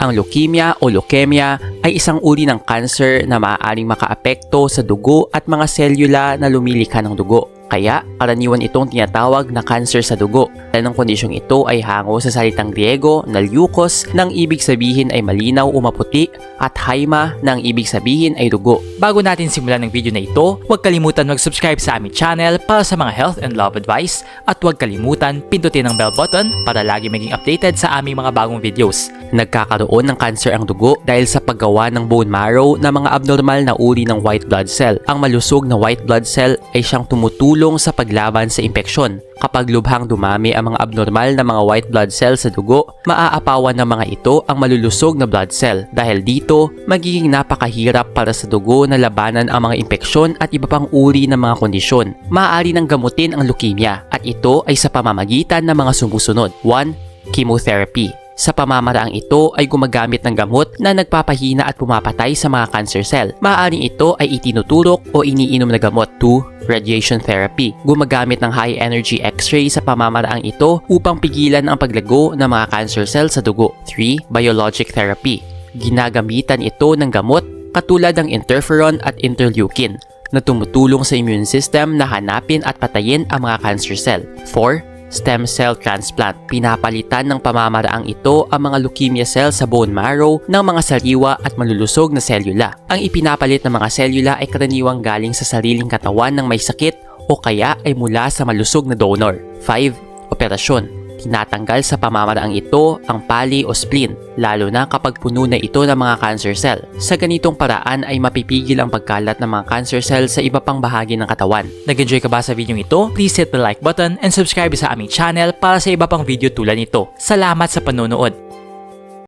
Ang leukemia o leukemia ay isang uri ng cancer na maaaring makaapekto sa dugo at mga selula na lumilikha ng dugo. Kaya, karaniwan itong tinatawag na cancer sa dugo. Dahil ng kondisyong ito ay hango sa salitang Griego na leukos nang ibig sabihin ay malinaw o maputi at haima nang ibig sabihin ay dugo. Bago natin simulan ng video na ito, huwag kalimutan mag-subscribe sa aming channel para sa mga health and love advice at huwag kalimutan pindutin ang bell button para lagi maging updated sa aming mga bagong videos. Nagkakaroon ng cancer ang dugo dahil sa paggawa ng bone marrow na mga abnormal na uri ng white blood cell. Ang malusog na white blood cell ay siyang tumutulong sa paglaban sa impeksyon. Kapag lubhang dumami ang mga abnormal na mga white blood cell sa dugo, maaapawan ng mga ito ang malulusog na blood cell. Dahil dito, magiging napakahirap para sa dugo na labanan ang mga impeksyon at iba pang uri ng mga kondisyon. Maaari nang gamutin ang leukemia at ito ay sa pamamagitan ng mga sumusunod. 1 chemotherapy. Sa pamamaraang ito ay gumagamit ng gamot na nagpapahina at pumapatay sa mga cancer cell. Maaaring ito ay itinuturok o iniinom na gamot. 2. Radiation therapy. Gumagamit ng high energy x-ray sa pamamaraang ito upang pigilan ang paglago ng mga cancer cell sa dugo. 3. Biologic therapy. Ginagamitan ito ng gamot katulad ng interferon at interleukin na tumutulong sa immune system na hanapin at patayin ang mga cancer cell. 4 stem cell transplant. Pinapalitan ng pamamaraang ito ang mga leukemia cells sa bone marrow ng mga sariwa at malulusog na selula. Ang ipinapalit ng mga selula ay karaniwang galing sa sariling katawan ng may sakit o kaya ay mula sa malusog na donor. 5. Operasyon. Tinatanggal sa pamamaraang ito ang pali o spleen, lalo na kapag puno na ito ng mga cancer cell. Sa ganitong paraan ay mapipigil ang pagkalat ng mga cancer cell sa iba pang bahagi ng katawan. Nag-enjoy ka ba sa video ito? Please hit the like button and subscribe sa aming channel para sa iba pang video tulad nito. Salamat sa panonood!